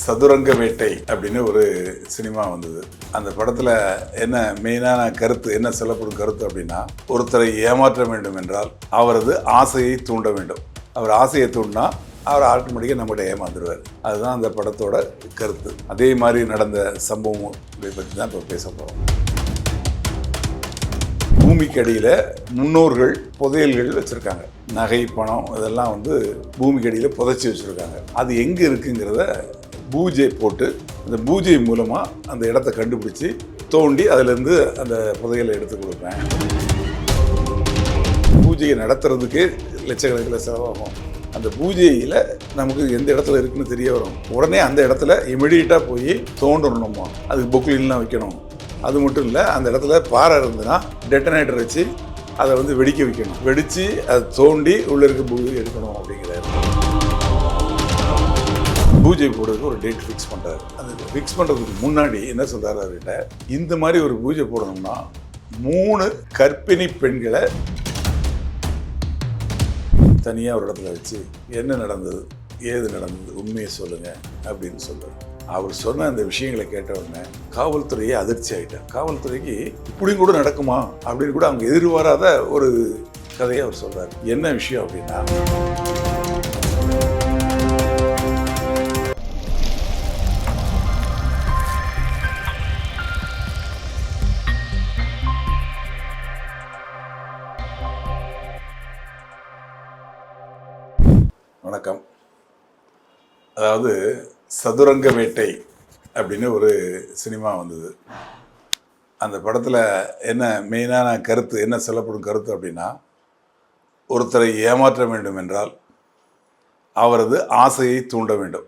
சதுரங்க வேட்டை அப்படின்னு ஒரு சினிமா வந்தது. அந்த படத்தில் என்ன மெயினான கருத்து என்ன சொல்லப்படும் கருத்து அப்படின்னா ஒருத்தரை ஏமாற்ற வேண்டும் என்றால் அவரது ஆசையை தூண்ட வேண்டும். அவர் ஆசையை தூண்டினா அவர் ஆட்டோமேட்டிக்காக நம்மகிட்ட ஏமாந்துடுவார் அதுதான் அந்த படத்தோட கருத்து. அதே மாதிரி நடந்த சம்பவம் இதை பற்றி தான் இப்போ பேச போகிறோம் பூமிக்கு அடியில் முன்னோர்கள் புதையல்கள் வச்சுருக்காங்க. நகை பணம் இதெல்லாம் வந்து பூமிக்கு அடியில் புதைச்சி வச்சுருக்காங்க. அது எங்கே இருக்குங்கிறத பூஜை போட்டு அந்த பூஜை மூலமாக அந்த இடத்த கண்டுபிடிச்சி தோண்டி அதிலேருந்து அந்த புதையலை எடுத்து கொடுப்பேன். பூஜையை நடத்துறதுக்கே லட்சக்கணக்கில் செலவாகும். அந்த பூஜையில் நமக்கு எந்த இடத்துல இருக்குன்னு தெரிய வரும். உடனே அந்த இடத்துல இமிடியட்டாக போய் தோண்டணுமா அதுக்கு பொக்லின்லாம் வைக்கணும். அது மட்டும் இல்லை அந்த இடத்துல பாறை இருந்ததுன்னா டெட்டனேட்டர் வச்சு அதை வந்து வெடிக்க வைக்கணும். வெடித்து அதை தோண்டி உள்ளே இருக்க பூஜை எடுக்கணும் அப்படிங்கிறாரு. பூஜை போடுறதுக்கு ஒரு டேட் ஃபிக்ஸ் பண்ணுறாரு அது ஃபிக்ஸ் பண்ணுறதுக்கு முன்னாடி என்ன சொல்கிறாரு அவர்கிட்ட? இந்த மாதிரி ஒரு பூஜை போடணும்னா மூணு கர்ப்பிணி பெண்களை தனியாக ஒரு இடத்துல வச்சு என்ன நடந்தது ஏது நடந்தது உண்மையை சொல்லுங்க அப்படின்னு சொல்கிறார் அவர் சொன்ன அந்த விஷயங்களை கேட்ட உடனே காவல்துறையே அதிர்ச்சி ஆகிட்டார் காவல்துறைக்கு இப்படி கூட நடக்குமா அப்படின்னு கூட அவங்க எதிர்பாராத ஒரு கதையை அவர் சொல்கிறார் என்ன விஷயம் அப்படின்னா சதுரங்க வேட்டை அப்படின்னு ஒரு சினிமா வந்தது. அந்த படத்தில் என்ன மெயினான கருத்து என்ன சொல்லப்படும் கருத்து அப்படின்னா ஒருத்தரை ஏமாற்ற வேண்டும் என்றால் அவரது ஆசையை தூண்ட வேண்டும்.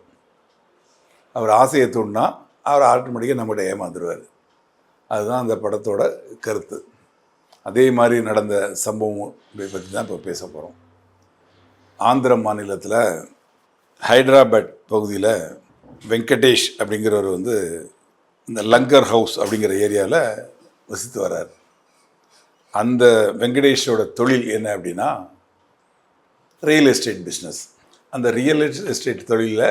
அவர் ஆசையை தூண்டினா அவர் ஆட்டோமேட்டிக்காக நம்மகிட்ட ஏமாந்துருவார். அதுதான் அந்த படத்தோட கருத்து. அதே மாதிரி நடந்த சம்பவம் இதை பற்றி தான் இப்போ பேச போகிறோம் ஆந்திர மாநிலத்தில் ஹைதராபாத் பகுதியில் வெங்கடேஷ் அப்படிங்கிறவர் வந்து இந்த லங்கர் ஹவுஸ் அப்படிங்கிற ஏரியாவில் வசித்து வர்றார். அந்த வெங்கடேஷோட தொழில் என்ன அப்படின்னா ரியல் எஸ்டேட் பிஸ்னஸ் அந்த ரியல் எஸ்டேட் தொழிலில்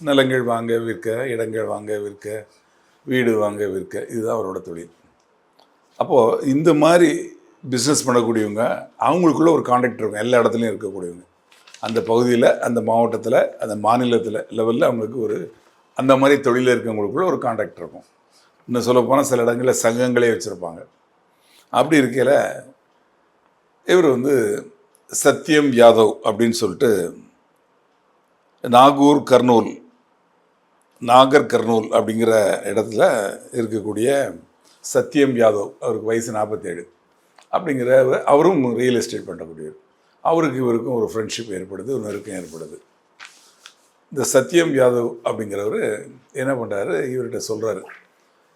நிலங்கள் வாங்க விற்க இடங்கள் வாங்க விற்க வீடு வாங்க விற்க இதுதான் அவரோட தொழில். அப்போது இந்த மாதிரி பிஸ்னஸ் பண்ணக்கூடியவங்க அவங்களுக்குள்ள ஒரு கான்டாக்ட் இருக்கும் எல்லா இடத்துலையும் இருக்கக்கூடியவங்க. அந்த பகுதியில் அந்த மாவட்டத்தில் அந்த மாநிலத்தில் லெவலில் அவங்களுக்கு ஒரு அந்த மாதிரி தொழிலில் இருக்கிறவங்களுக்குள்ள ஒரு காண்டாக்ட் இருக்கும். இன்னும் சொல்ல போனால் சில இடங்களில் சங்கங்களே வச்சுருப்பாங்க. அப்படி இருக்கையில் இவர் வந்து சத்யம் யாதவ் அப்படின்னு சொல்லிட்டு நாகூர் கர்னூல் நாகர் கர்னூல் அப்படிங்கிற இடத்துல இருக்கக்கூடிய சத்யம் யாதவ் அவருக்கு வயசு நாற்பத்தேழு அப்படிங்கிற அவரும் ரியல் எஸ்டேட் பண்ணக்கூடியவர் அவருக்கு இவருக்கும் ஒரு ஃப்ரெண்ட்ஷிப் ஏற்படுது ஒரு நெருக்கம் ஏற்படுது. இந்த சத்யம் யாதவ் அப்படிங்கிறவர் என்ன பண்ணுறாரு இவர்கிட்ட சொல்கிறாரு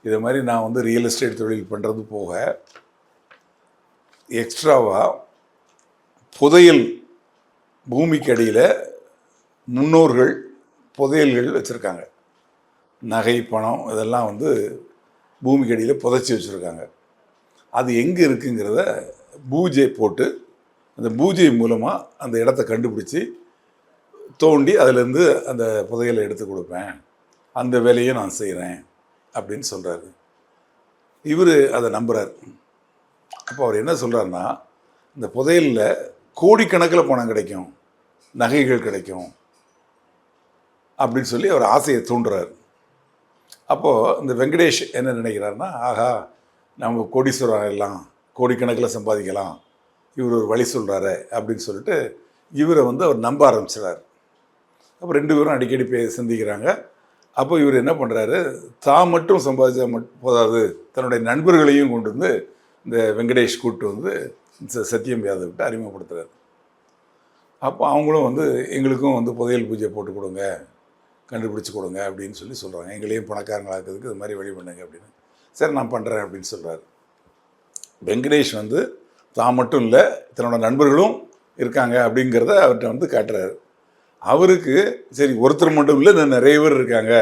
இதை மாதிரி நான் வந்து ரியல் எஸ்டேட் தொழில் பண்ணுறது போக எக்ஸ்ட்ராவாக புதையல் பூமிக்கு அடியில் முன்னோர்கள் புதையல்கள் வச்சுருக்காங்க. நகை பணம் இதெல்லாம் வந்து பூமிக்கு அடியில் புதைச்சி வச்சுருக்காங்க. அது எங்கே இருக்குங்கிறத பூஜை போட்டு அந்த பூஜை மூலமாக அந்த இடத்த கண்டுபிடிச்சி தோண்டி அதிலேருந்து அந்த புதையலை எடுத்து கொடுப்பேன். அந்த வேலையை நான் செய்கிறேன் அப்படின்னு சொல்கிறாரு இவர் அதை நம்புகிறார் அப்போ அவர் என்ன சொல்கிறாருன்னா இந்த புதையலில் கோடிக்கணக்கில் பணம் கிடைக்கும் நகைகள் கிடைக்கும் அப்படின்னு சொல்லி அவர் ஆசையை தூண்டுறார். அப்போது இந்த வெங்கடேஷ் என்ன நினைக்கிறாருன்னா ஆஹா நம்ம கோடீஸ்வரர் எல்லாம் கோடிக்கணக்கில் சம்பாதிக்கலாம் இவர் ஒரு வழி சொல்கிறாரு அப்படின்னு சொல்லிட்டு இவரை வந்து அவர் நம்ப ஆரம்பிச்சிடார் அப்போ ரெண்டு பேரும் அடிக்கடி பே சந்திக்கிறாங்க. அப்போ இவர் என்ன பண்ணுறாரு தான் மட்டும் சம்பாதிச்சா மட்டும் போதாது. தன்னுடைய நண்பர்களையும் கொண்டு வந்து இந்த வெங்கடேஷ் கூட்டு வந்து ச- சத்யம் யாதவ்கிட்ட அறிமுகப்படுத்துறாரு. அப்போ அவங்களும் வந்து எங்களுக்கும் வந்து புதையல் பூஜை போட்டு கொடுங்க. கண்டுபிடிச்சி கொடுங்க அப்படின்னு சொல்லி சொல்கிறாங்க எங்களையும் பணக்காரங்களாக்கிறதுக்கு இது மாதிரி வழி பண்ணுங்க அப்படின்னு. சரி நான் பண்ணுறேன் அப்படின்னு சொல்கிறாரு வெங்கடேஷ் வந்து தான் மட்டும் இல்லை தன்னோட நண்பர்களும் இருக்காங்க அப்படிங்கிறத அவர்கிட்ட வந்து காட்டுறாரு. அவருக்கு சரி ஒருத்தர் மட்டும் இல்லை நிறைய பேர் இருக்காங்க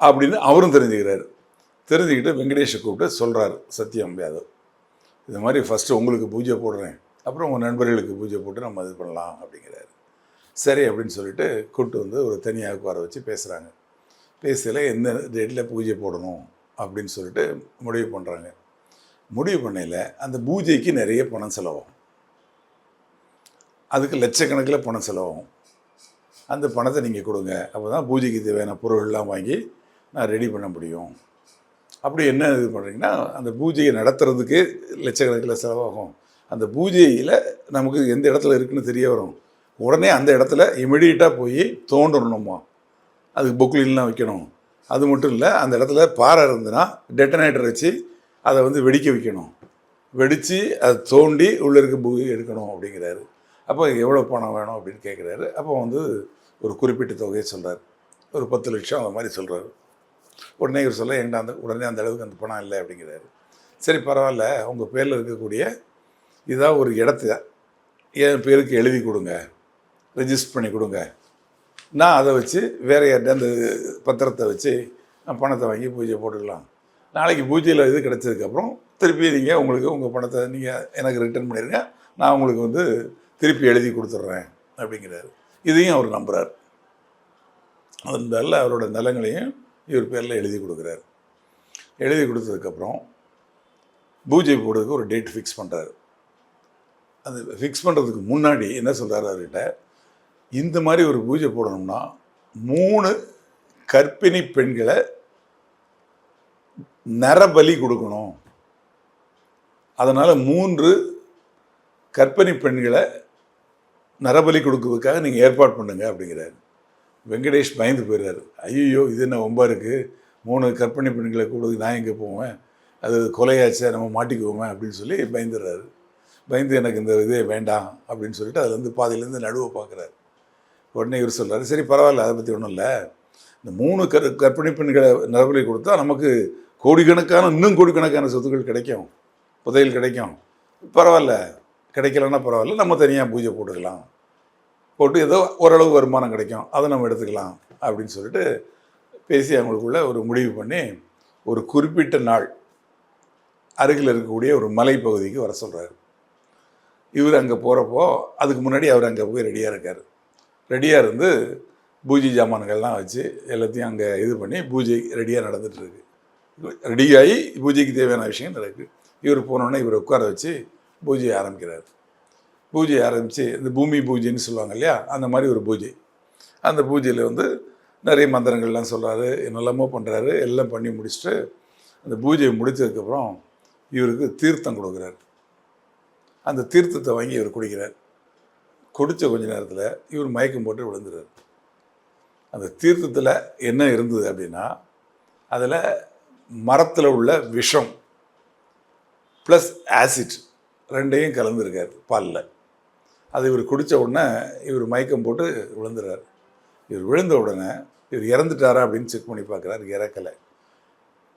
அப்படின்னு அவரும் தெரிஞ்சுக்கிறாரு. தெரிஞ்சுக்கிட்டு வெங்கடேஷை கூப்பிட்டு சொல்கிறாரு சத்யம் யாதவ் இது மாதிரி ஃபஸ்ட்டு உங்களுக்கு பூஜை போடுறேன் அப்புறம் உங்கள் நண்பர்களுக்கு பூஜை போட்டு நம்ம இது பண்ணலாம் அப்படிங்கிறாரு. சரி அப்படின்னு சொல்லிட்டு கூப்பிட்டு வந்து ஒரு தனியாக உட்கார வச்சு பேசுகிறாங்க பேசல எந்த டேட்டில் பூஜை போடணும்? அப்படின்னு சொல்லிட்டு முடிவு பண்ணுறாங்க முடிவு பண்ணையில் அந்த பூஜைக்கு நிறைய பணம் செலவாகும். அதுக்கு லட்சக்கணக்கில் பணம் செலவாகும். அந்த பணத்தை நீங்கள் கொடுங்க. அப்போ தான் பூஜைக்கு தேவையான பொருள்லாம் வாங்கி நான் ரெடி பண்ண முடியும். அப்படி என்ன இது பண்ணுறீங்கன்னா அந்த பூஜையை நடத்துறதுக்கு லட்சக்கணக்கில் செலவாகும். அந்த பூஜையில் நமக்கு எந்த இடத்துல இருக்குன்னு தெரிய வரும். உடனே அந்த இடத்துல இமிடியட்டாக போய் தோண்டணுமா அதுக்கு பொக்லின்லாம் வைக்கணும். அது மட்டும் இல்லை அந்த இடத்துல பாறை இருந்துன்னா டெட்டனேட்டர் வச்சு அதை வந்து வெடிக்க வைக்கணும். வெடித்து அதை தோண்டி உள்ளே இருக்க பூஜை எடுக்கணும் அப்படிங்கிறாரு. அப்போ எவ்வளோ பணம் வேணும் அப்படின்னு கேட்குறாரு அப்போ வந்து ஒரு குறிப்பிட்ட தொகையை சொல்கிறார் ஒரு பத்து லட்சம் அந்த மாதிரி சொல்கிறாரு உடனே இவர் சொல்ல என்கிட்ட அந்த உடனே அந்த அளவுக்கு அந்த பணம் இல்லை? அப்படிங்கிறாரு. சரி பரவாயில்ல. உங்கள் பேரில் இருக்கக்கூடிய இதாக ஒரு இடத்த என் பேருக்கு எழுதி கொடுங்க. ரெஜிஸ்டர் பண்ணி கொடுங்க. நான் அதை வச்சு வேற யார்கிட்ட அந்த பத்திரத்தை வச்சு நான் பணத்தை வாங்கி பூஜை போட்டுக்கலாம். நாளைக்கு பூஜையில் இது கிடச்சதுக்கப்புறம் திருப்பி நீங்கள் உங்களுக்கு உங்கள் பணத்தை நீங்கள் எனக்கு ரிட்டர்ன் பண்ணிடுங்க நான் உங்களுக்கு வந்து திருப்பி எழுதி கொடுத்துட்றேன். அப்படிங்கிறாரு. இதையும் அவர் நம்புகிறார் அதனால அவரோட நிலங்களையும் இவர் பேரில் எழுதி கொடுக்குறாரு. எழுதி கொடுத்ததுக்கப்புறம் பூஜை போடுறதுக்கு ஒரு டேட் ஃபிக்ஸ் பண்ணுறாரு அது ஃபிக்ஸ் பண்ணுறதுக்கு முன்னாடி என்ன சொல்கிறாரு அவர்கிட்ட? இந்த மாதிரி ஒரு பூஜை போடணும்னா மூணு கர்ப்பிணி பெண்களை நரபலி கொடுக்கணும். அதனால் மூன்று கர்ப்பிணி பெண்களை நரபலி கொடுக்கறதுக்காக நீங்கள் ஏற்பாடு பண்ணுங்க அப்படிங்கிறாரு. வெங்கடேஷ் பயந்து போயிடுறாரு ஐயோ இது என்ன ஒம்பா இருக்குது மூணு கற்பனை பெண்களை கொடுத்து நான் எங்கே போவேன்? அது கொலையாச்சே நம்ம மாட்டிக்குவோமே அப்படின்னு சொல்லி பயந்துடுறாரு. பயந்து எனக்கு இந்த இதே வேண்டாம் அப்படின்னு சொல்லிட்டு அதுலேருந்து பாதியிலேருந்து நடுவை பார்க்குறாரு உடனே இவர் சொல்கிறாரு சரி பரவாயில்ல அதை பற்றி ஒன்றும் இல்லை. இந்த மூணு கரு கற்பனை பெண்களை நரபலி கொடுத்தா நமக்கு கோடிக்கணக்கான இன்னும் கோடிக்கணக்கான சொத்துக்கள் கிடைக்கும். புதையல் கிடைக்கும். பரவாயில்ல கிடைக்கலன்னா பரவாயில்ல நம்ம தனியாக பூஜை போட்டுக்கலாம். போட்டு ஏதோ ஓரளவு வருமானம் கிடைக்கும் அதை நம்ம எடுத்துக்கலாம் அப்படின்னு சொல்லிட்டு பேசி அவங்களுக்குள்ள ஒரு முடிவு பண்ணி ஒரு குறிப்பிட்ட நாள் அருகில் இருக்கக்கூடிய ஒரு மலைப்பகுதிக்கு வர சொல்கிறாரு இவர் அங்கே போகிறப்போ அதுக்கு முன்னாடி அவர் அங்கே போய் ரெடியாக இருக்கார். ரெடியாக இருந்து பூஜை ஜாமான்கள்லாம் வச்சு எல்லாத்தையும் அங்கே இது பண்ணி பூஜை ரெடியாக நடந்துகிட்ருக்கு ரெடியாகி பூஜைக்கு தேவையான விஷயம் நடக்குது இவர் போனோடனே இவர் உட்கார வச்சு பூஜையை ஆரம்பிக்கிறார். பூஜையை ஆரம்பித்து இந்த பூமி பூஜைன்னு சொல்லுவாங்க இல்லையா? அந்த மாதிரி ஒரு பூஜை. அந்த பூஜையில் வந்து நிறைய மந்திரங்கள்லாம் சொல்கிறாரு என்னெல்லாமோ பண்ணுறாரு எல்லாம் பண்ணி முடிச்சுட்டு அந்த பூஜையை முடித்ததுக்கப்புறம் இவருக்கு தீர்த்தம் கொடுக்குறாரு. அந்த தீர்த்தத்தை வாங்கி இவர் குடிக்கிறார். குடித்த கொஞ்ச நேரத்தில் இவர் மயக்கம் போட்டு விழுந்துறார். அந்த தீர்த்தத்தில் என்ன இருந்தது அப்படின்னா அதில் மரத்தில் உள்ள விஷம் ப்ளஸ் ஆசிட் ரெண்டையும் கலந்துருக்கார் பாலில். அது இவர் குடித்த உடனே இவர் மயக்கம் போட்டு விழுந்துறார். இவர் விழுந்த உடனே இவர் இறந்துட்டாரா அப்படின்னு செக் பண்ணி பார்க்குறாரு இறக்கலை.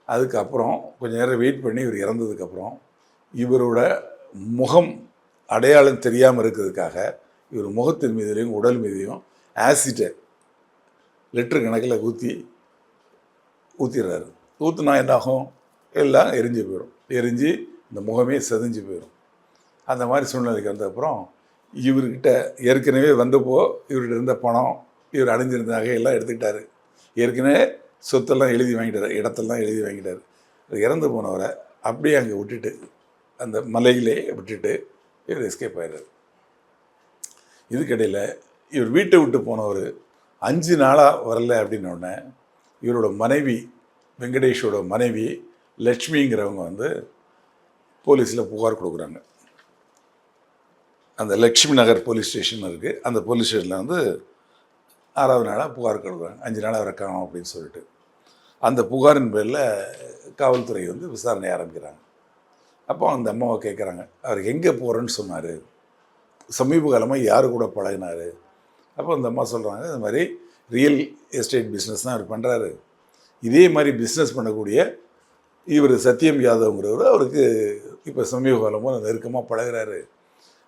அதுக்கப்புறம் கொஞ்ச நேரம் வெயிட் பண்ணி இவர் இறந்ததுக்கப்புறம் இவரோட முகம் அடையாளம் தெரியாமல் இருக்கிறதுக்காக இவர் முகத்தின் மீதிலையும் உடல் மீதையும் ஆசிட்டை லிட்டரு கணக்கில் ஊற்றி ஊற்றிடுறாரு ஊற்றுனா என்னாகும்? எல்லாம் எரிஞ்சு போயிடும். எரிஞ்சு இந்த முகமே செதஞ்சு போயிடும். அந்த மாதிரி சூழ்நிலைக்கு வந்தப்புறம் இவர்கிட்ட ஏற்கனவே வந்தப்போ இவர்கிட்ட இருந்த பணம் இவர் அடைஞ்சிருந்த நகையெல்லாம் எடுத்துக்கிட்டாரு. ஏற்கனவே சொத்தெல்லாம் எழுதி வாங்கிட்டார் இடத்தெல்லாம் எழுதி வாங்கிட்டார். இறந்து போனவரை அப்படியே அங்கே விட்டுட்டு அந்த மலையிலே விட்டுட்டு இவர் எஸ்கேப் ஆயிடுறாரு. இதுக்கிடையில் இவர் வீட்டை விட்டு போனவர் அஞ்சு நாளாக வரல அப்படின்ன இவரோட மனைவி வெங்கடேஷோட மனைவி லக்ஷ்மிங்கிறவங்க வந்து போலீஸில் புகார் கொடுக்குறாங்க. அந்த லக்ஷ்மி நகர் போலீஸ் ஸ்டேஷன் இருக்குது அந்த போலீஸ் ஸ்டேஷனில் வந்து ஆறாவது நாளாக புகார் கொடுக்குறாங்க. அஞ்சு நாளாக அவரை காணோம் அப்படின்னு சொல்லிட்டு. அந்த புகாரின் பேரில் காவல்துறை வந்து விசாரணை ஆரம்பிக்கிறாங்க. அப்போ அந்த அம்மாவை கேட்குறாங்க அவர் எங்கே போகிறேன்னு சொன்னார். சமீப காலமாக யார் கூட பழகினார்? அப்போ அந்த அம்மா சொல்கிறாங்க இந்த மாதிரி ரியல் எஸ்டேட் பிஸ்னஸ் தான் அவர் பண்ணுறாரு இதே மாதிரி பிஸ்னஸ் பண்ணக்கூடிய இவர் சத்யம் யாதவ்ங்கிறவர் அவருக்கு இப்போ சமீப காலமாக நெருக்கமாக பழகுறாரு.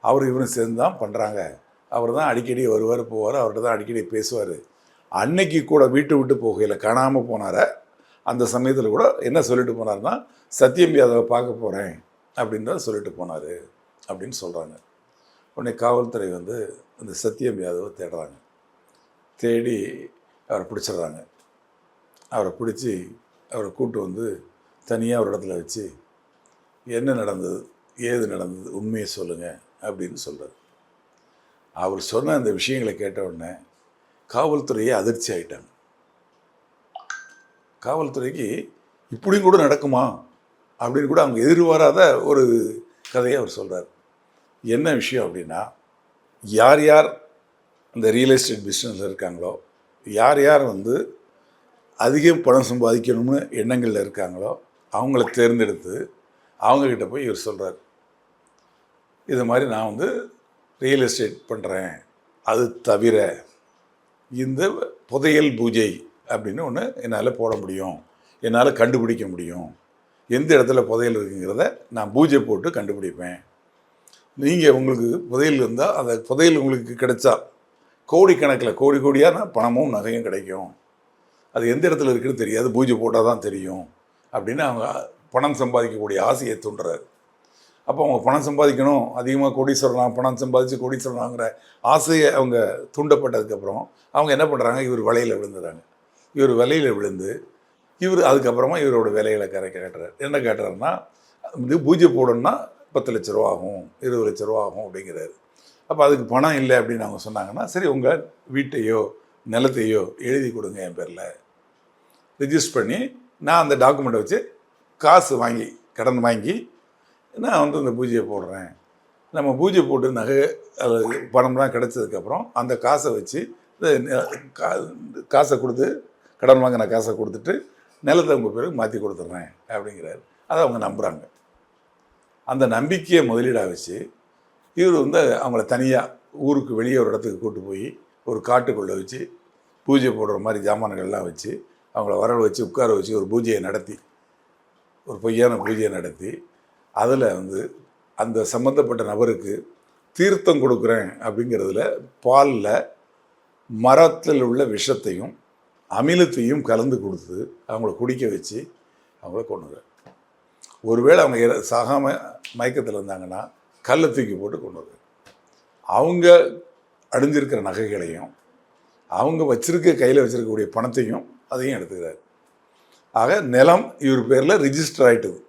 அவர் இவரும் சேர்ந்து தான் பண்ணுறாங்க அவர் தான் அடிக்கடி வருவார் போவார் அவர்கிட்ட தான் அடிக்கடி பேசுவார். அன்னைக்கு கூட வீட்டு விட்டு போகையில் காணாமல் போனார? அந்த சமயத்தில் கூட என்ன சொல்லிட்டு போனார்னா சத்யம் யாதவை பார்க்க போகிறேன் அப்படின்றத சொல்லிட்டு போனார் அப்படின்னு சொல்கிறாங்க உடனே காவல்துறை வந்து அந்த சத்தியம் யாதவை தேடுறாங்க. தேடி அவரை பிடிச்சிடுறாங்க. அவரை பிடிச்சி அவரை கூட்டு வந்து தனியாக ஒரு இடத்துல வச்சு என்ன நடந்தது? ஏது நடந்தது? உண்மையை சொல்லுங்கள் அப்படின்னு சொல்கிறார் அவர் சொன்ன அந்த விஷயங்களை கேட்ட உடனே காவல்துறையே அதிர்ச்சி ஆயிட்டாங்க. காவல்துறைக்கு இப்படியும் கூட நடக்குமா? அப்படின்னு கூட அவங்க எதிர்பாராத ஒரு கதையை அவர் சொல்கிறார் என்ன விஷயம் அப்படின்னா யார் யார் இந்த ரியல் எஸ்டேட் பிஸ்னஸில் இருக்காங்களோ யார் யார் வந்து அதிகம் பணம் சம்பாதிக்கணும்னு எண்ணங்களில் இருக்காங்களோ அவங்கள தேர்ந்தெடுத்து அவங்கக்கிட்ட போய் இவர் சொல்கிறார் இது மாதிரி நான் வந்து ரியல் எஸ்டேட் பண்ணுறேன் அது தவிர இந்த புதையல் பூஜை அப்படின்னு ஒன்று என்னால் போட முடியும். என்னால் கண்டுபிடிக்க முடியும். எந்த இடத்துல புதையல் இருக்குங்கிறத நான் பூஜை போட்டு கண்டுபிடிப்பேன். நீங்கள் உங்களுக்கு புதையல் இருந்தால் அந்த புதையல் உங்களுக்கு கிடைச்சா கோடிக்கணக்கில் கோடி கோடியான பணமும் நகையும் கிடைக்கும். அது எந்த இடத்துல இருக்குன்னு தெரியாது. பூஜை போட்டால் தான் தெரியும். அப்படின்னு அவங்க பணம் சம்பாதிக்கக்கூடிய ஆசையை தூண்டுறாரு. அப்போ அவங்க பணம் சம்பாதிக்கணும். அதிகமாக கோடீஸ்வரலாம் பணம் சம்பாதிச்சு கோடீஸ்வரலாங்கிற ஆசையை அவங்க தூண்டப்பட்டதுக்கப்புறம் அவங்க என்ன பண்ணுறாங்க இவர் வலையில் விழுந்துறாங்க. இவர் வலையில் விழுந்து இவர் அதுக்கப்புறமா இவரோட வேலைகளை கரை கேட்டுறாரு என்ன கேட்டுறாருன்னா இது பூஜை போடணும்னா பத்து லட்ச ரூபா ஆகும் இருபது லட்ச ரூபா ஆகும் அப்படிங்கிறாரு. அப்போ அதுக்கு பணம் இல்லை அப்படின்னு அவங்க சொன்னாங்கன்னா சரி உங்கள் வீட்டையோ நிலத்தையோ எழுதி கொடுங்க என் பேரில். ரிஜிஸ்டர் பண்ணி நான் அந்த டாக்குமெண்ட்டை வச்சு காசு வாங்கி கடன் வாங்கி நான் வந்து இந்த பூஜையை போடுறேன். நம்ம பூஜை போட்டு நகை அல்லது பணம்லாம் கிடச்சதுக்கப்புறம் அந்த காசை வச்சு இந்த நெ- கா- காசை கொடுத்து கடன் வாங்கின காசை கொடுத்துட்டு நிலத்தை உங்கள் பேருக்கு மாற்றி கொடுத்துட்றேன் அப்படிங்கிறாரு. அதை அவங்க நம்புகிறாங்க அந்த நம்பிக்கையை முதலீடாக வச்சு இவர் வந்து அவங்கள தனியாக ஊருக்கு வெளியே ஒரு இடத்துக்கு கூட்டு போய் ஒரு காட்டுக்குள்ளே வச்சு பூஜை போடுற மாதிரி ஜாமான்கள்லாம் வச்சு அவங்கள வர வச்சு உட்கார வச்சு ஒரு பூஜையை நடத்தி ஒரு பொய்யான பூஜையை நடத்தி அதில் வந்து அந்த சம்மந்தப்பட்ட நபருக்கு தீர்த்தம் கொடுக்குறேன் அப்படிங்கிறதுல பாலில் மரத்தில் உள்ள விஷத்தையும் அமிலத்தையும் கலந்து கொடுத்து அவங்கள குடிக்க வச்சு அவங்கள கொண்டுறார் ஒருவேளை அவங்க சாகாமல் மயக்கத்தில் இருந்தாங்கன்னா கல்லை தூக்கி போட்டு கொண்டு அவங்க அணிஞ்சிருக்கிற நகைகளையும் அவங்க வச்சிருக்க கையில் வச்சுருக்கக்கூடிய பணத்தையும் அதையும் எடுத்துக்கிறார். ஆக நிலம் இவர் பேரில் ரிஜிஸ்டர் ஆகிட்டுது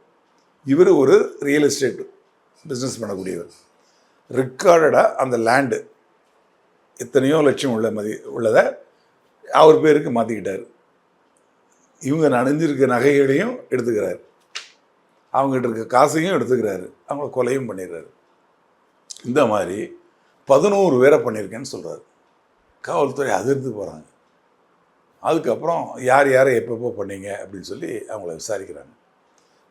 இவர் ஒரு ரியல் எஸ்டேட் பிஸ்னஸ் பண்ணக்கூடியவர். ரெக்கார்டடாக அந்த லேண்டு எத்தனையோ லட்சம் உள்ள மதி உள்ளதை அவர் பேருக்கு மாற்றிக்கிட்டார் இவங்க அணிஞ்சிருக்க நகைகளையும் எடுத்துக்கிறார். அவங்ககிட்ட இருக்க காசையும் எடுத்துக்கிறாரு. அவங்கள கொலையும் பண்ணிடுறாரு. இந்த மாதிரி பதினோரு பேரை பண்ணியிருக்கேன்னு சொல்கிறாரு காவல்துறை அதிர்ந்து போகிறாங்க அதுக்கப்புறம் யார் யாரை எப்பப்போ பண்ணீங்க அப்படின்னு சொல்லி அவங்கள விசாரிக்கிறாங்க.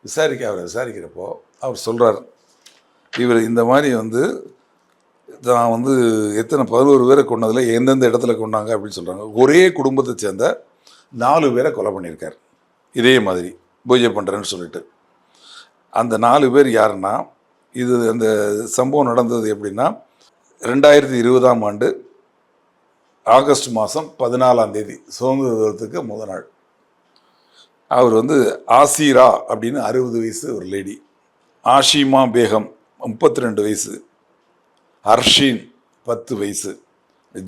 விசாரிக்க அவரை விசாரிக்கிறப்போ அவர் சொல்கிறார் இவர் இந்த மாதிரி வந்து நான் வந்து எத்தனை பதினோரு பேரை கொண்டதில் எந்தெந்த இடத்துல கொண்டாங்க அப்படின்னு சொல்கிறாங்க ஒரே குடும்பத்தை சேர்ந்த நாலு பேரை கொலை பண்ணியிருக்கார். இதே மாதிரி பூஜை பண்ணுறேன்னு சொல்லிட்டு. அந்த நாலு பேர் யாருன்னா இது அந்த சம்பவம் நடந்தது எப்படின்னா ரெண்டாயிரத்தி இருபதாம் ஆண்டு ஆகஸ்ட் மாதம் பதினாலாம் தேதி சுதந்திர தினத்துக்கு முத நாள். அவர் வந்து ஆசிரா அப்படின்னு அறுபது வயசு ஒரு லேடி ஆஷிமா பேகம் முப்பத்தி ரெண்டு வயசு. ஹர்ஷின் பத்து வயசு.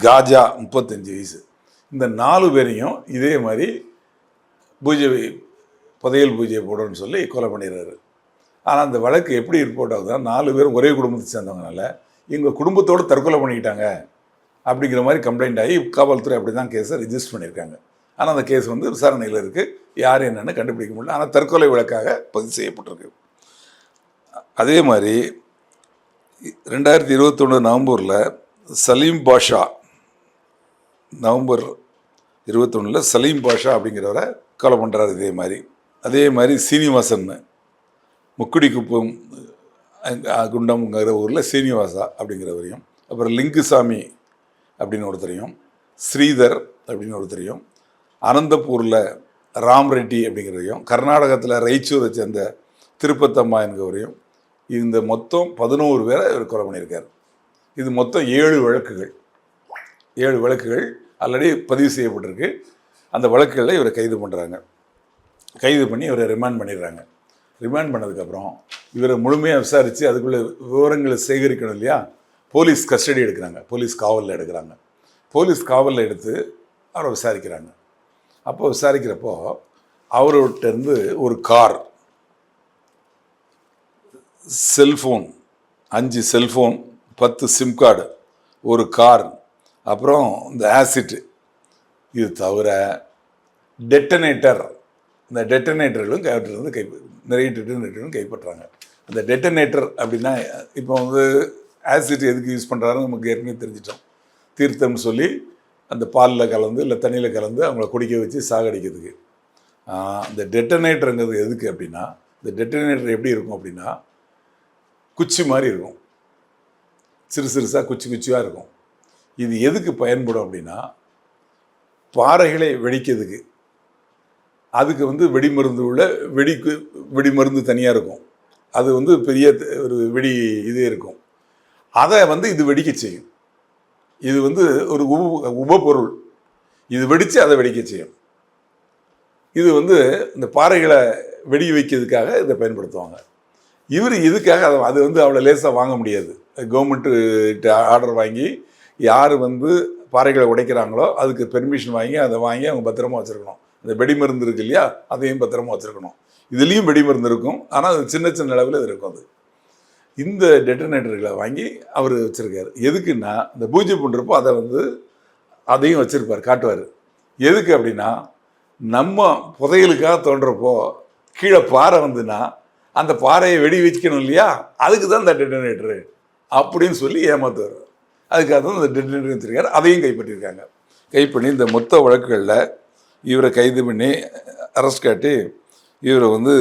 காஜா முப்பத்தஞ்சு வயசு. இந்த நாலு பேரையும் இதே மாதிரி பூஜை புதையல் பூஜை போடணும்னு சொல்லி கொலை பண்ணிடுறாரு. ஆனால் அந்த வழக்கு எப்படி ரிப்போர்ட் ஆகுதுன்னா நாலு பேரும் ஒரே குடும்பத்தை சேர்ந்தவங்கனால எங்கள் குடும்பத்தோடு தற்கொலை பண்ணிக்கிட்டாங்க அப்படிங்கிற மாதிரி கம்ப்ளைண்ட் ஆகி காவல்துறை அப்படி தான் கேஸை ரிஜிஸ்டர் பண்ணியிருக்காங்க. ஆனால் அந்த கேஸ் வந்து விசாரணையில் இருக்குது யார் என்னென்னு கண்டுபிடிக்க முடியல. ஆனால் தற்கொலை வழக்காக பதிவு செய்யப்பட்டிருக்கு. அதே மாதிரி ரெண்டாயிரத்தி இருபத்தொன்று நவம்பரில் சலீம் பாஷா நவம்பர் இருபத்தொன்னில் சலீம் பாஷா அப்படிங்கிறவரை கொலை பண்ணுறாரு இதே மாதிரி. அதே மாதிரி சீனிவாசன் முக்குடி குப்பம் குண்டம்ங்கிற ஊரில் சீனிவாசா அப்படிங்கிறவரையும் அப்புறம் லிங்குசாமி அப்படின்னு ஒருத்தரையும் ஸ்ரீதர் அப்படின்னு ஒருத்தரையும் அனந்தபூரில் ராம் ரெட்டி அப்படிங்கிறதையும் கர்நாடகத்தில் ரைச்சூரை சேர்ந்த திருப்பத்தம்மா என்கிறவரையும் இந்த மொத்தம் பதினோரு பேரை இவர் கொலை பண்ணியிருக்கார். இது மொத்தம் ஏழு வழக்குகள். ஏழு வழக்குகள் ஆல்ரெடி பதிவு செய்யப்பட்டிருக்கு. அந்த வழக்குகளில் இவரை கைது பண்ணுறாங்க கைது பண்ணி இவரை ரிமாண்ட் பண்ணிடுறாங்க. ரிமாண்ட் பண்ணதுக்கப்புறம் இவரை முழுமையாக விசாரித்து அதுக்குள்ளே விவரங்களை சேகரிக்கணும் இல்லையா? போலீஸ் கஸ்டடி எடுக்கிறாங்க. போலீஸ் காவலில் எடுக்கிறாங்க. போலீஸ் காவலில் எடுத்து அவரை விசாரிக்கிறாங்க. அப்போ விசாரிக்கிறப்போ அவர்கிட்டருந்து ஒரு கார் செல்ஃபோன் அஞ்சு செல்ஃபோன் பத்து சிம் கார்டு ஒரு கார் அப்புறம் இந்த ஆசிட். இது தவிர டெட்டனேட்டர் இந்த டெட்டனேட்டர்களும் கைப்பற்றிருந்து கை நிறைய டெட்டனேட்டரும் கைப்பற்றாங்க. அந்த டெட்டனேட்டர் அப்படின்னா இப்போ வந்து ஆசிட் எதுக்கு யூஸ் பண்ணுறாருன்னு நமக்கு ஏற்கனவே தெரிஞ்சிட்டோம். தீர்த்தம்னு சொல்லி அந்த பாலில் கலந்து இல்லை தண்ணியில் கலந்து அவங்கள குடிக்க வச்சு சாகடிக்கிறதுக்கு. இந்த டெட்டனேட்டருங்கிறது எதுக்கு அப்படின்னா இந்த டெட்டனேட்டர் எப்படி இருக்கும் அப்படின்னா குச்சி மாதிரி இருக்கும். சிறு சிறுசாக குச்சி குச்சியாக இருக்கும். இது எதுக்கு பயன்படும் அப்படின்னா பாறைகளை வெடிக்கிறதுக்கு. அதுக்கு வந்து வெடிமருந்து உள்ள வெடிக்கு வெடிமருந்து தனியாக இருக்கும். அது வந்து பெரிய ஒரு வெடி இதே இருக்கும். அதை வந்து இது வெடிக்க செய்யும். இது வந்து ஒரு உப உபப்பொருள் இது வெடித்து அதை வெடிக்க செய்யும். இது வந்து இந்த பாறைகளை வெடி வைக்கிறதுக்காக இதை பயன்படுத்துவாங்க. இவர் இதுக்காக அதை அது வந்து அவ்வளோ லேசாக வாங்க முடியாது. கவர்மெண்ட்டு ஆர்டர் வாங்கி யார் வந்து பாறைகளை உடைக்கிறாங்களோ அதுக்கு பெர்மிஷன் வாங்கி அதை வாங்கி அவங்க பத்திரமா வச்சுருக்கணும். இந்த வெடிமருந்து இருக்கு இல்லையா அதையும் பத்திரமா வச்சுருக்கணும். இதுலேயும் வெடிமருந்து இருக்கும். ஆனால் அது சின்ன சின்ன அளவில் இது இருக்கும் அது. இந்த டெட்டனேட்டர்களை வாங்கி அவர் வச்சுருக்காரு. எதுக்குன்னா இந்த பூஜை பண்ணுறப்போ அதை வந்து அதையும் வச்சுருப்பார் காட்டுவார். எதுக்கு அப்படின்னா நம்ம புதையலுக்காக தோன்றப்போ கீழே பாறை வந்துன்னா அந்த பாறையை வெடி வச்சுக்கணும் இல்லையா? அதுக்கு தான் இந்த டெட்டனேட்டரு அப்படின்னு சொல்லி ஏமாத்துவார். அதுக்காக தான் இந்த டெட்டனேட்டர் வச்சுருக்காரு. அதையும் கைப்பற்றியிருக்காங்க. கைப்பண்ணி இந்த மொத்த வழக்குகளில் இவரை கைது பண்ணி அரெஸ்ட் காட்டி இவரை வந்து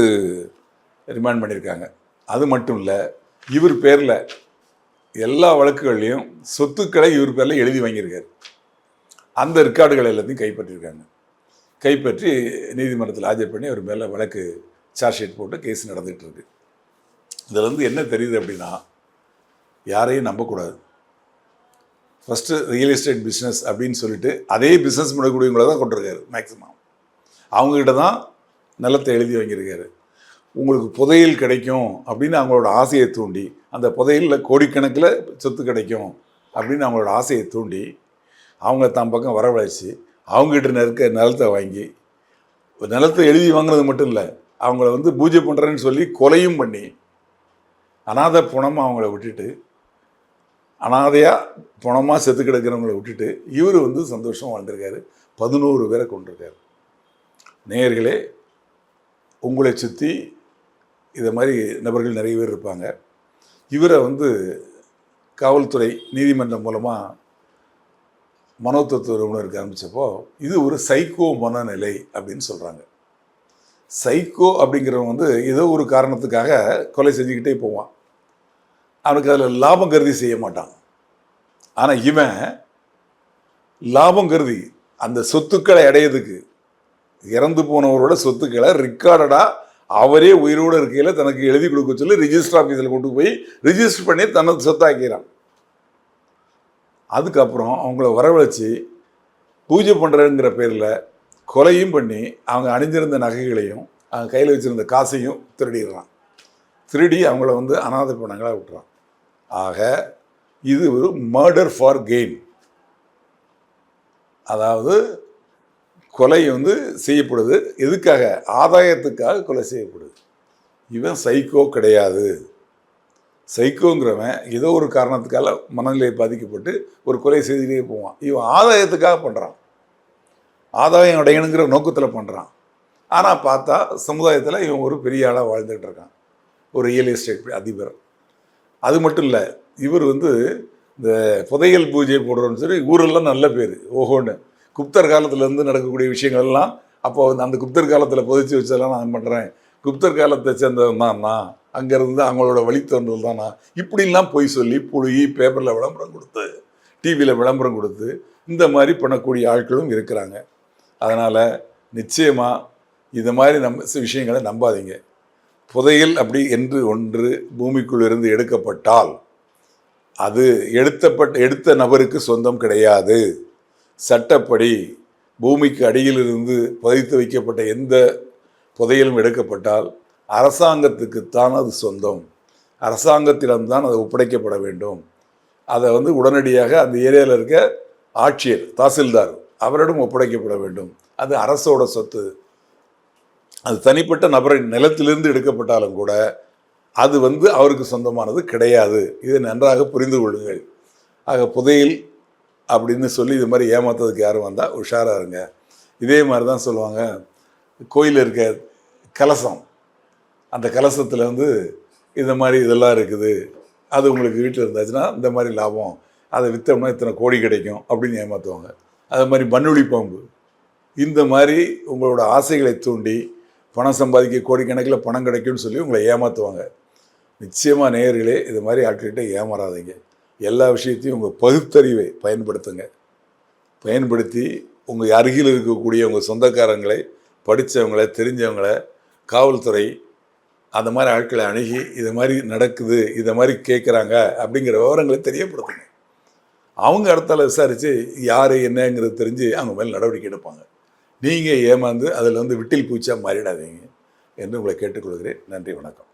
ரிமாண்ட் பண்ணியிருக்காங்க. அது மட்டும் இல்லை இவர் பேரில் எல்லா வழக்குகள்லையும் சொத்துக்களை இவர் பேரில் எழுதி வாங்கியிருக்காரு. அந்த ரெக்கார்டுகள் எல்லாத்தையும் கைப்பற்றியிருக்காங்க. கைப்பற்றி நீதிமன்றத்தில் ஆஜர் பண்ணி அவர் மேலே வழக்கு சார்ஜ் ஷீட் போட்டு கேஸ் நடந்துகிட்டு இருக்கு இதில் வந்து என்ன தெரியுது அப்படின்னா யாரையும் நம்பக்கூடாது ஃபஸ்ட்டு ரியல் எஸ்டேட் பிஸ்னஸ் அப்படின்னு சொல்லிட்டு அதே பிஸ்னஸ் பண்ணக்கூடியவங்கள தான் கொண்டிருக்காரு மேக்ஸிமம் அவங்ககிட்ட தான் நிலத்தை எழுதி வாங்கியிருக்காரு. உங்களுக்கு புதையல் கிடைக்கும் அப்படின்னு அவங்களோட ஆசையை தூண்டி அந்த புதையலில் கோடிக்கணக்கில் சொத்து கிடைக்கும் அப்படின்னு அவங்களோட ஆசையை தூண்டி அவங்க தம் பக்கம் வரவழைச்சி அவங்ககிட்ட இருக்க நிலத்தை வாங்கி நிலத்தை எழுதி வாங்கினது மட்டும் இல்லை அவங்கள வந்து பூஜை பண்ணுறேன்னு சொல்லி கொலையும் பண்ணி அனாதை புணமாக அவங்கள விட்டுட்டு அனாதையாக புணமாக செத்து கிடக்கிறவங்கள விட்டுட்டு இவர் வந்து சந்தோஷம் வாழ்ந்திருக்காரு. பதினோரு பேரை கொண்டிருக்காரு நேயர்களே உங்களை சுற்றி இதை மாதிரி நபர்கள் நிறைய பேர் இருப்பாங்க. இவரை வந்து காவல்துறை நீதிமன்றம் மூலமாக மனோதத்துவ நிபுணருக்கு ஆரம்பித்தப்போ இது ஒரு சைக்கோ மனநிலை அப்படின்னு சொல்கிறாங்க சைக்கோ அப்படிங்கிறவன் வந்து ஏதோ ஒரு காரணத்துக்காக கொலை செஞ்சுக்கிட்டே போவான். அவனுக்கு அதில் லாபம் கருதி செய்ய மாட்டான். ஆனால் இவன் லாபம் கருதி அந்த சொத்துக்களை அடையிறதுக்கு இறந்து போனவரோட சொத்துக்களை ரிக்கார்டடாக அவரே உயிரோடு இருக்கையில் தனக்கு எழுதி கொடுக்க சொல்லி ரிஜிஸ்டர் ஆஃபீஸில் கொண்டு போய் ரிஜிஸ்டர் பண்ணி தன்னை சொத்தாக்கிறான். அதுக்கப்புறம் அவங்கள வரவழைச்சி பூஜை பண்ணுறங்கிற பேரில் கொலையும் பண்ணி அவங்க அணிஞ்சிருந்த நகைகளையும் அவங்க கையில் வச்சுருந்த காசையும் திருடிடுறான். திருடி அவங்கள வந்து அனாதை பணங்களாக விட்டுறான். ஆக இது ஒரு மர்டர் ஃபார் கெயின் அதாவது கொலை வந்து செய்யப்படுது. எதுக்காக? ஆதாயத்துக்காக கொலை செய்யப்படுது. இவன் சைக்கோ கிடையாது. சைக்கோங்கிறவன் ஏதோ ஒரு காரணத்துக்காக மனநிலை பாதிக்கப்பட்டு ஒரு கொலை செய்துட்டே போவான். இவன் ஆதாயத்துக்காக பண்ணுறான் ஆதாயம் அடையணுங்கிற நோக்கத்தில் பண்ணுறான் ஆனால் பார்த்தா சமுதாயத்தில் இவன் ஒரு பெரிய ஆளாக வாழ்ந்துகிட்டு இருக்கான். ஒரு ரியல் எஸ்டேட் அதிபர். அது மட்டும் இல்லை இவர் வந்து இந்த புதையல் பூஜை போடுறோன்னு சொல்லி ஊரெல்லாம் நல்ல பேர். ஓஹோன்னு. குப்தர் காலத்துலேருந்து நடக்கக்கூடிய விஷயங்கள் எல்லாம் அப்போ வந்து அந்த குப்தர் காலத்தில் புதைச்சி வச்சதெல்லாம் நான் பண்ணுறேன் குப்தர் காலத்தை சேர்ந்தவன் தான் நான். அங்கேருந்து அவங்களோட வழித்தோன்றல் தான் நான். இப்படிலாம் போய் சொல்லி புழுகி பேப்பரில் விளம்பரம் கொடுத்து டிவியில் விளம்பரம் கொடுத்து இந்த மாதிரி பண்ணக்கூடிய ஆட்களும் இருக்கிறாங்க. அதனால் நிச்சயமாக இது மாதிரி நம்ப விஷயங்களை நம்பாதீங்க. புதையல் அப்படி என்று ஒன்று பூமிக்குள் இருந்து எடுக்கப்பட்டால் அது எடுத்தப்பட்ட எடுத்த நபருக்கு சொந்தம் கிடையாது. சட்டப்படி பூமிக்கு அடியிலிருந்து புதைத்து வைக்கப்பட்ட எந்த புதையலும் எடுக்கப்பட்டால் அரசாங்கத்துக்குத்தான் அது சொந்தம். அரசாங்கத்திடம்தான் அது ஒப்படைக்கப்பட வேண்டும். அதை வந்து உடனடியாக அந்த ஏரியாவில் இருக்க ஆட்சியர் தாசில்தார் அவரிடம் ஒப்படைக்கப்பட வேண்டும். அது அரசோட சொத்து. அது தனிப்பட்ட நபரின் நிலத்திலிருந்து எடுக்கப்பட்டாலும் கூட அது வந்து அவருக்கு சொந்தமானது கிடையாது. இதை நன்றாக புரிந்து கொள்ளுங்கள். ஆக புதையில் அப்படின்னு சொல்லி இது மாதிரி ஏமாத்துறதுக்கு யாரும் வந்தால் உஷாராக இருங்க. இதே மாதிரி தான் சொல்லுவாங்க. கோயிலில் இருக்க கலசம். அந்த கலசத்தில் வந்து இந்த மாதிரி இதெல்லாம் இருக்குது. அது உங்களுக்கு வீட்டில் இருந்தாச்சுன்னா இந்த மாதிரி லாபம். அதை விற்றோம்னா இத்தனை கோடி கிடைக்கும் அப்படின்னு ஏமாற்றுவாங்க அது மாதிரி மண்ணுளி பாம்பு. இந்த மாதிரி உங்களோட ஆசைகளை தூண்டி பணம் சம்பாதிக்க கோடிக்கணக்கில் பணம் கிடைக்கும்னு சொல்லி உங்களை ஏமாற்றுவாங்க நிச்சயமாக நேயர்களே இது மாதிரி ஆட்கள்கிட்ட ஏமாறாதீங்க. எல்லா விஷயத்தையும் உங்கள் பகுத்தறிவை பயன்படுத்துங்க. பயன்படுத்தி உங்கள் அருகில் இருக்கக்கூடிய உங்கள் சொந்தக்காரங்களை படித்தவங்களை தெரிஞ்சவங்களை காவல்துறை அந்த மாதிரி ஆட்களை அணுகி இது மாதிரி நடக்குது இதை மாதிரி கேட்குறாங்க அப்படிங்கிற விவரங்களை தெரியப்படுத்துங்க. அவங்க இடத்துல விசாரித்து யார் என்னங்கிறது தெரிஞ்சு அவங்க மேலே நடவடிக்கை எடுப்பாங்க. நீங்கள் ஏமாந்து அதில் வந்து விட்டில் பூச்சியாக மாறிடாதீங்க. என்று உங்களை கேட்டுக்கொள்கிறேன். நன்றி வணக்கம்.